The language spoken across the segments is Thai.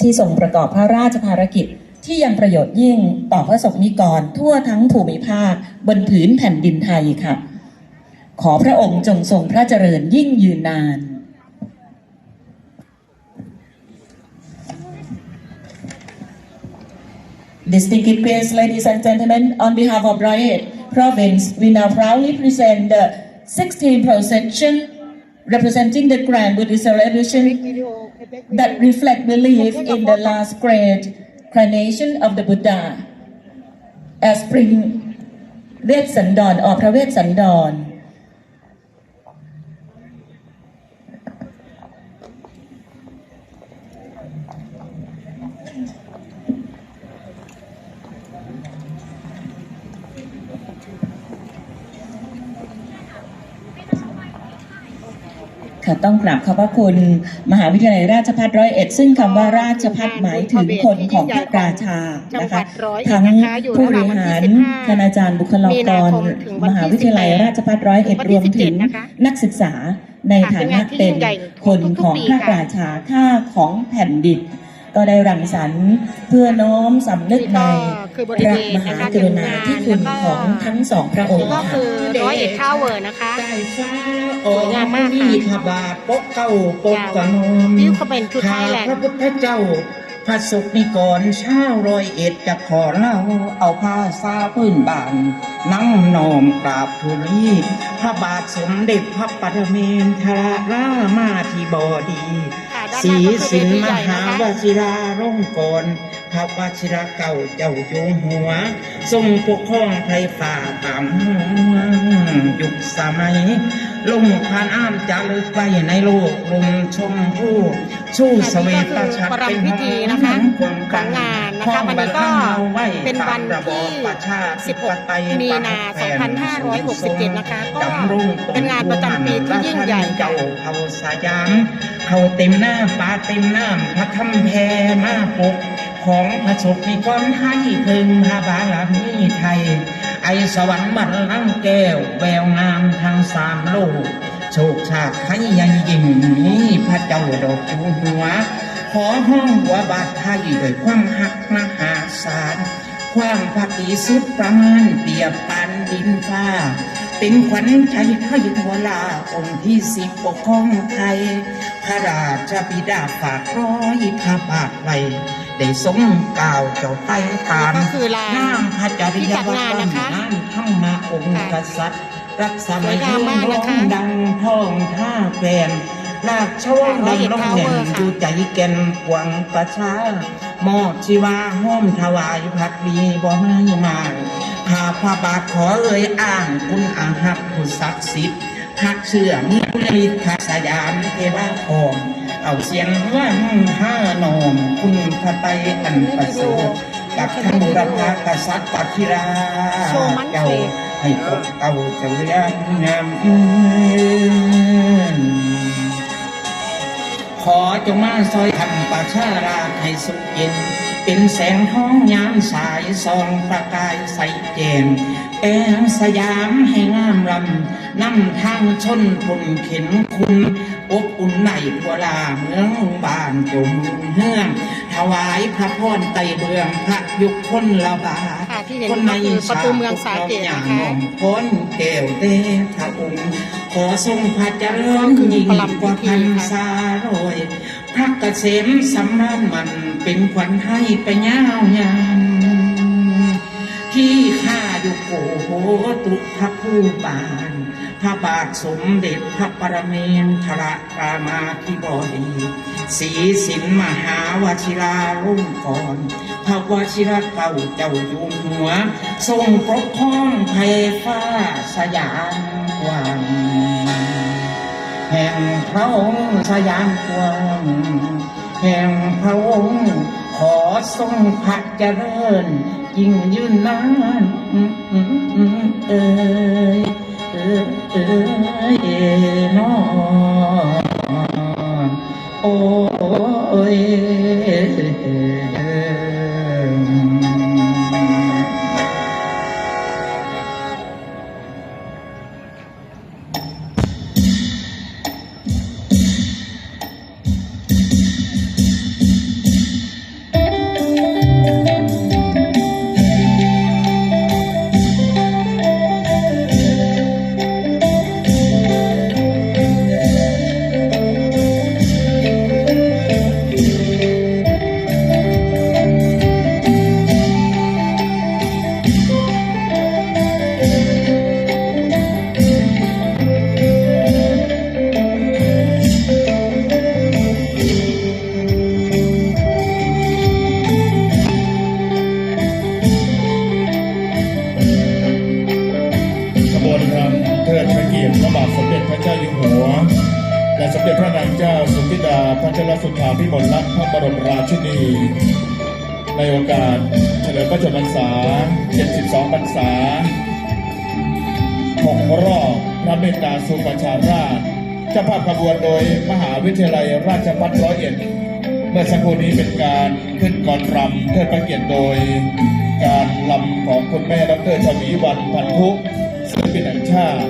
ที่ทรงประกอบพระราชภารกิจที่ยังประโยชน์ยิ่งต่อพระสงฆ์นิกรทั่วทั้งภูมิภาคบนผืนแผ่นดินไทยค่ะ ขอพระองค์จงทรงพระเจริญยิ่งยืนนาน Distinguished guests, ladies and gentlemen, on behalf of Riot Province, we now proudly present the 16th procession representing the Grand Buddhist celebration that reflect belief in the last great carnation of the Buddha as spring เวสสันดรออกพระเวสสันดร ต้องกราบขอบพระคุณ มหาวิทยาลัยราชภัฏร้อยเอ็ดซึ่งคำว่าราชภัฏหมายถึงคนของพระราชานะคะทั้งผู้บริหารคณาจารย์บุคลากร มหาวิทยาลัยราชภัฏร้อยเอ็ดรวมถึงนักศึกษาในฐานะเป็นคนของพระราชาข้าของแผ่นดิน ก็ได้รังสรรค์เพื่อน้อมสำนึกในพระมหากรุณาธิคุณของทั้งสองพระองค์ก็ค่ะคือร้อยเอ็ดทาวเวอร์นะคะใต้ฟ้าออกมีขบาทปกเก้าปกกระนมนี่เขาเป็นชุดไทข้ายแลนด์พระพุทธเจ้าพระสุนิกรชาวรอยเอ็ดจะขอเล่าเอาผ้าซาพื้นบ้านนั่งนอมกราบทุลีพระบาทสมเด็จพระปรเมนทรรามาธิบดีค่ะ ด้านหสีน้าก็คือสินเวทีมใหญ่หานะคะ วชิราร่งกรพระวชิระเก่าเจ้าโยงหัว ทรงปกครองไทยฝ่าตามเมืองยุคสมัย ลงผ่านอ้ามจะลึกไปในโลกลมชมผู้ชู้เสวตฉัตรประรำพิธีนะคะของงานนะคะวันนี้ก็เป็นวันที่16มีนา2567 นะคะก็เป็นงานประจำปีที่ยิ่งใหญ่เจ้าเขาสายามเขาเต็มหน้าปลาเต็มน้ำพระคำแพมาปกของพระศกนิกรให้พึงพระบาลมีไทย ไอสวรรค์บัลลังก์แก้ว แววงามทางสามโลก โชคชาติให้ยังยิ่งนี้พระเจ้าดอกจูหัว ขอห้องหัวบาทไทยด้วยความหักมหาศาลความภาคดีสุดประมาณเปียบปานดินฟ้า เป็นขวัญใจไทยทัวลาองค์ที่สิบปกครองไทย พระราชบิดาฝากร้อยพระบาทไว้ ได้ทรงกล่าวเจ้าไปตามก็คือลานน้ำพระจริยวัตรที่จัดงานนะคะน้ำทั้งมาองค์กษัตริย์ รักษาสวยงามมากนะคะดังท้องท่าแฟนลากโชว์ร้อยเอ็ดดำรงแหน่ Tower งค่ะดูใจแก่นกวางประชามอบชีวาห้อมถวายพักดีบ่ไม่มางข้าพระบาทขอเอ่ยอ้างคุณอาหักผู้ศักดิ์สิทธิ์พักเชื่อมีฤทธิ์ขสยามเทวาทอง เอาเสียงว่างห้านอมคุณพระไตรอันประเสริฐกับทั้งบุรพากษัตริย์ปัทิราโชว์มันเจ้าเฟรให้ปกเก่าเจ้าเรียงงามขอจงมาซอยทำประชาราชให้สุขเย็น เป็นแสงท้องยามสายส่องประกายใสแจ่มแปลงสยามให้งามรำนำทางชนพลเข็นคุณ อบอุ่นในทั่วลาเมืองบ้านจมเฮืองถวายพระพรไตรเบืองพระยุคคนละบาทค่ะที่เห็นก็คือประตูเมืองสาเกตนะคะพ้นแก้วเตพระองค์ขอทรงพระเจริญยิ่งกว่าพันสารอยพระเกษมสำราญมันเป็นขวัญให้ไปยาวยานที่ข้าอยู่โกโหตุพระผู้บาน พระบาทสมเด็จพระปรเมนทรรามาธิบดีศรีสินมหาวชิรารุ่งก่อนพระวชิระเก่าเจ้าอยู่หัว ทรงปกครองไทยฟ้าสยามกว้างแห่งพระองค์สยามกว้างแห่งพระองค์ขอทรงพระเจริญยิ่งยืนนานอืมอืมอืมเอ้ย เอ้ยเอ้ยเอ้ยน้อโอ้ย เด็จพระนางเจ้าสุธิดาพัชรสุธาพิมลรัตน์พระบรมราชินี ในโอกาสเฉลิมพระชนมพรรษา 72 พรรษา6รอบพระเมตตาสุประชาราชเจ้าภาพขบวนโดยมหาวิทยาลัยราชภัฏร้อยเอ็ด เมื่อสักครู่นี้เป็นการขึ้นก่อนรำเทิดพระเกียรติโดย การลำของคุณแม่ดรชวีวันพันธุศิลปินแห่งชาติ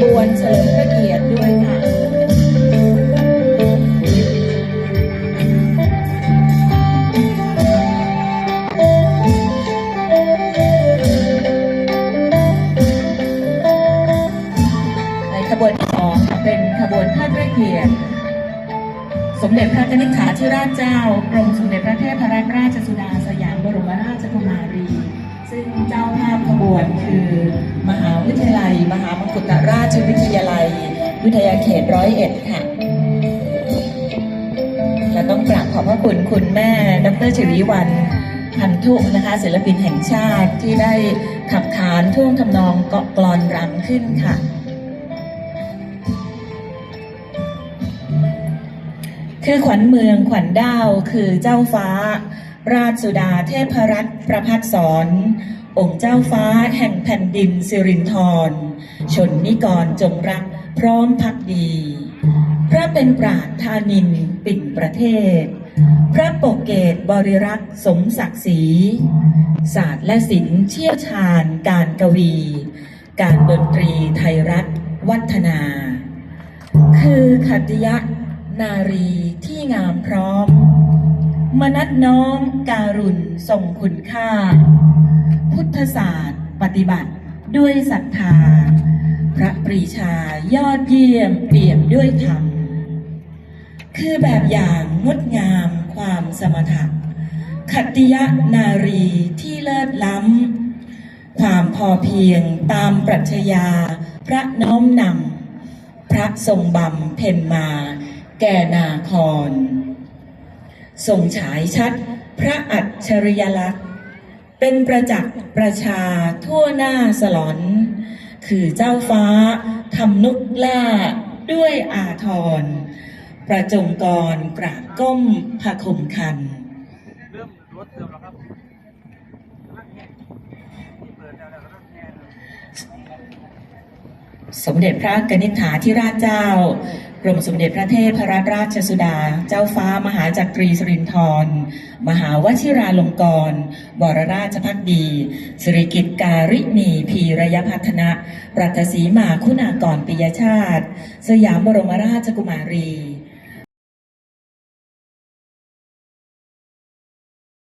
บวนเฉลิมพระเกียรติด้วยค่ะขบวนที่สองเป็นขบวนเทิดพระเกียรติสมเด็จพระนิธิถาธิราชเจ้า กรมสมเด็จพระเทพรัตนราชสุดาสยามบรมราชกุมารี ขบวนคือ มหาวิทยาลัย มหามกุฏราชวิทยาลัย วิทยาเขตร้อยเอ็ดค่ะและต้องกราบขอบพระคุณคุณแม่ ดรชวีวันพันธุนะคะ ศิลปินแห่งชาติที่ได้ขับขานท่วงทำนองเกาะกลอนรำขึ้นค่ะคือขวัญเมืองขวัญดาวคือเจ้าฟ้า ราชสุดาเทพรัตน์ประพัฒสอน องค์เจ้าฟ้าแห่งแผ่นดินสิรินธรชนนิกรจงรักพร้อมพักดี พระเป็นปราชธานินปิ่นประเทศ พระปกเกตบริรักษ์สมศักดิ์ศรีศาสตร์และศิลป์เชี่ยวชาญการกวี การดนตรีไทยรัฐวัฒนา คือขัตยะนารีที่งามพร้อม มนัดน้อมการุณทรงคุณค่า พุทธศาสตร์ ปฏิบัติด้วยศรัทธา พระปรีชายอดเยี่ยมเปี่ยมด้วยธรรม คือแบบอย่างงดงามความสมถะขัตติยะนารีที่เลิศล้ำ ความพอเพียงตามปรัชญาพระน้อมนำ พระทรงบำเพ็ญมา แก่นาคร ทรงฉายชัด พระอัจฉริยลักษณ์ เป็นประจักษ์ประชาทั่วหน้าสลอน คือเจ้าฟ้าทำนุกล่าด้วยอาทร ประจงกรกราบก้มพระคมคันเริ่มรถเติมแล้วครับสมเด็จพระกนิษฐาธิราชเจ้า กรมสมเด็จพระเทพรัตนราชสุดา เจ้าฟ้ามหาจักรีสรินทร มหาวชิราลงกรณ์บรราชพักดี สิริกิตการิณีพีระยพัฒนะรัตสีมาคุณากรปิยชาติ สยามบรมราชกุมารี